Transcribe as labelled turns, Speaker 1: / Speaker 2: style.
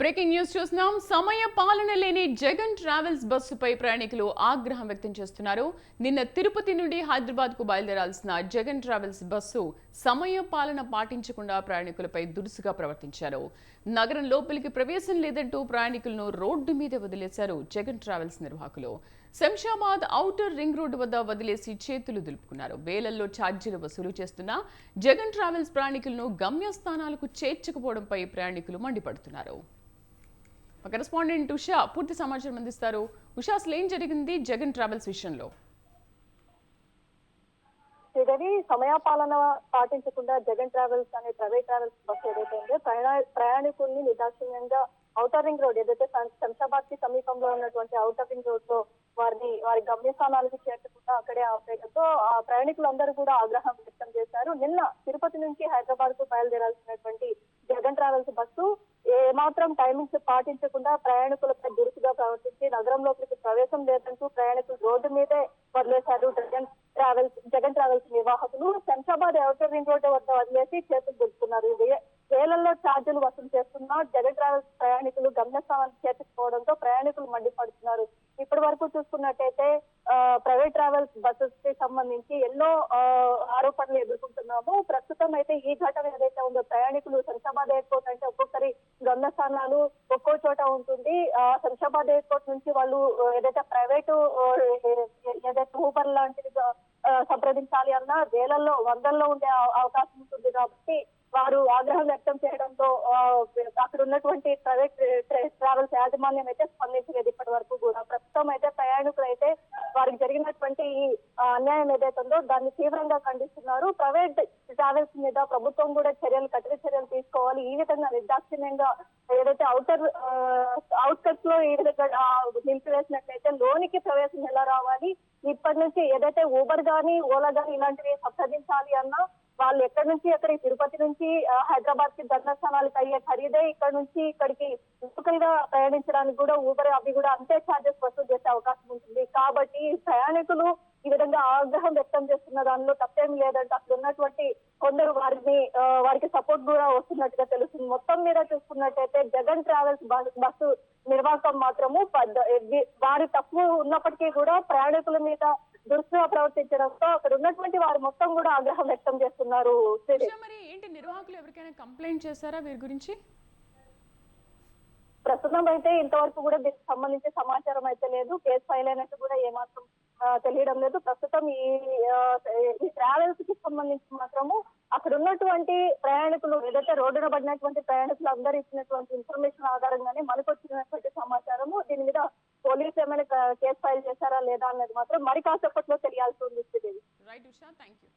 Speaker 1: Breaking news చూస్తున్నాం. సమయ పాలన లేని జగన్ ట్రావెల్స్ బస్సుపై ప్రయాణికులు ఆగ్రహం వ్యక్తం చేస్తున్నారు. నిన్న తిరుపతి నుండి హైదరాబాద్కు బయలుదేరాల్సిన జగన్ ట్రావెల్స్ బస్సు సమయ పాలన పాటించకుండా ప్రయాణికులపై దురుసుగా ప్రవర్తించారు. నగరం లోపలికి ప్రవేశం లేదంటూ ప్రయాణికులను రోడ్డు మీద వదిలేశారు జగన్ ట్రావెల్స్ నిర్వాహకులు. శంషాబాద్ ఔటర్ రింగ్ రోడ్డు వద్ద వదిలేసి చేతులు దులుపుకున్నారు. వేలల్లో ఛార్జీలు వసూలు చేస్తున్న జగన్ ట్రావెల్స్ ప్రయాణికులను గమ్యస్థానాలకు చేర్చకపోవడంపై ప్రయాణికులు మండిపడుతున్నారు. మా కరెస్పాండెంట్ ఉషా పూర్తి సమాచారం అందిస్తారు. ఉషా అసలు ఏం జరిగింది జగన్ ట్రావెల్స్ విషయంలో?
Speaker 2: శ్రీదేవి సమయపాలన పాటించకుండా జగన్ ట్రావెల్స్ అనే ప్రైవేట్ ట్రావెల్స్ బస్సు ఏదైతే ఉందో ప్రయాణ- ప్రయాణికుల్ని నిర్దాక్షిణ్యంగా ఔటర్ రింగ్ రోడ్ ఏదైతే శంషాబాద్కి సమీపంలో ఉన్నటువంటి ఔటర్ రింగ్ రోడ్లో వారిని వారి గమ్యస్థానాలకు చేర్చకుండా అక్కడే ఆపేయడంతో ఆ ప్రయాణికులందరూ కూడా ఆగ్రహం వ్యక్తం చేశారు. నిన్న తిరుపతి నుంచి హైదరాబాద్కు బయలుదేరాల్సినటువంటి జగన్ ట్రావెల్స్ బస్సు ఏ మాత్రం టైమింగ్స్ పాటించకుండా ప్రయాణికులపై దురుసుగా ప్రవర్తించి నగరంలోకి ప్రవేశం లేదంటూ ప్రయాణికులు రోడ్డు మీదే వదిలేశారు. జగన్ ట్రావెల్స్ జగన్ ట్రావెల్స్ నిర్వాహకులు శంషాబాద్ ఔటర్ రింగ్ రోడ్డు వద్ద వదిలేసి చేతులు దులుపుతున్నారు. వేలల్లో ఛార్జీలు వసూలు చేస్తున్నా జగన్ ట్రావెల్స్ ప్రయాణికులు గమ్యస్థానానికి చేర్చుకోవడంతో ప్రయాణికులు మండిపడుతున్నారు. ఇప్పటి వరకు చూసుకున్నట్టయితే ప్రైవేట్ ట్రావెల్స్ బస్సెస్కి సంబంధించి ఎన్నో ఆరోపణలు ఎదుర్కొంటున్నాము. ప్రస్తుతం అయితే ఈ ఘటన ఏదైతే ఉందో ప్రయాణికులు శంషాబాద్ ఎయిర్పోర్ట్ అంటే ఒక్కొక్కరి గమ్యస్థానాలు ఒక్కో చోట ఉంటుంది. ఆ శంషాబాద్ ఎయిర్పోర్ట్ నుంచి వాళ్ళు ఏదైతే ప్రైవేటు ఏదైతే ఊబర్ లాంటిది సంప్రదించాలి అన్నా వేలల్లో వందల్లో ఉండే అవకాశం ఉంటుంది కాబట్టి వారు ఆగ్రహం వ్యక్తం చేయడంతో అక్కడ ఉన్నటువంటి ప్రైవేట్ ట్రావెల్స్ యాజమాన్యం అయితే స్పందించలేదు ఇప్పటి వరకు కూడా. ప్రస్తుతం అయితే ప్రయాణికులు అయితే వారికి జరిగినటువంటి ఈ అన్యాయం ఏదైతే ఉందో దాన్ని తీవ్రంగా ఖండిస్తున్నారు. ప్రైవేట్ ట్రావెల్స్ మీద ప్రభుత్వం కూడా చర్యలు కఠిన చర్యలు తీసుకోవాలి. ఈ విధంగా నిర్దాక్షిణ్యంగా ఏదైతే అవుటర్ అవుట్కట్స్లో ఈ విధంగా నిలిపివేసినట్లయితే లోనికి ప్రవేశం ఎలా రావాలి? ఇప్పటి నుంచి ఏదైతే ఊబర్ గానీ ఓలా గానీ ఇలాంటివి సంప్రదించాలి అన్నా వాళ్ళు ఎక్కడి నుంచి ఎక్కడ తిరుపతి నుంచి హైదరాబాద్కి దర్శనాలకు అయ్యే ఖరీదే ఇక్కడ నుంచి ఇక్కడికి లోకల్గా ప్రయాణించడానికి కూడా ఊబర్ అవి కూడా అంతే ఛార్జెస్ వసూలు చేసే అవకాశం ఉంటుంది. కాబట్టి ప్రయాణికులు ఈ విధంగా ఆగ్రహం వ్యక్తం చేస్తున్న దానిలో తప్పేం లేదంటే అక్కడ ఉన్నటువంటి కొందరు వారిని వారికి సపోర్ట్ కూడా వస్తున్నట్టుగా తెలుస్తుంది. మొత్తం మీద చూసుకున్నట్టయితే జగన్ ట్రావెల్స్ బస్- బస్సు నిర్వాహకం మాత్రము వారి తప్పు ఉన్నప్పటికీ కూడా ప్రయాణికుల మీద దురుసుగా ప్రవర్తించడంతో అక్కడ ఉన్నటువంటి వారు మొత్తం కూడా ఆగ్రహం వ్యక్తం చేస్తున్నారు
Speaker 1: మరి ఏంటి నిర్వాహకులు ఎవరికైనా కంప్లైంట్ చేశారా వీరి గురించి?
Speaker 2: ప్రస్తుతం అయితే ఇంతవరకు కూడా దీనికి సంబంధించి సమాచారం అయితే లేదు. కేసు ఫైల్ అయినట్టు కూడా ఏమాత్రం తెలియడం లేదు. ప్రస్తుతం ఈ ఈ ట్రావెల్స్కి సంబంధించి మాత్రము అక్కడ ఉన్నటువంటి ప్రయాణికులు ఏదైతే రోడ్డున పడినటువంటి ప్రయాణికులు అందరూ ఇచ్చినటువంటి ఇన్ఫర్మేషన్ ఆధారంగానే మనకు వచ్చినటువంటి సమాచారము దీని మీద పోలీసు ఏమైనా కేసు ఫైల్ చేశారా లేదా అన్నది మాత్రం మరి కాసేపట్లో తెలియాల్సి ఉంది రైట్ ఉషా థ్యాంక్ యూ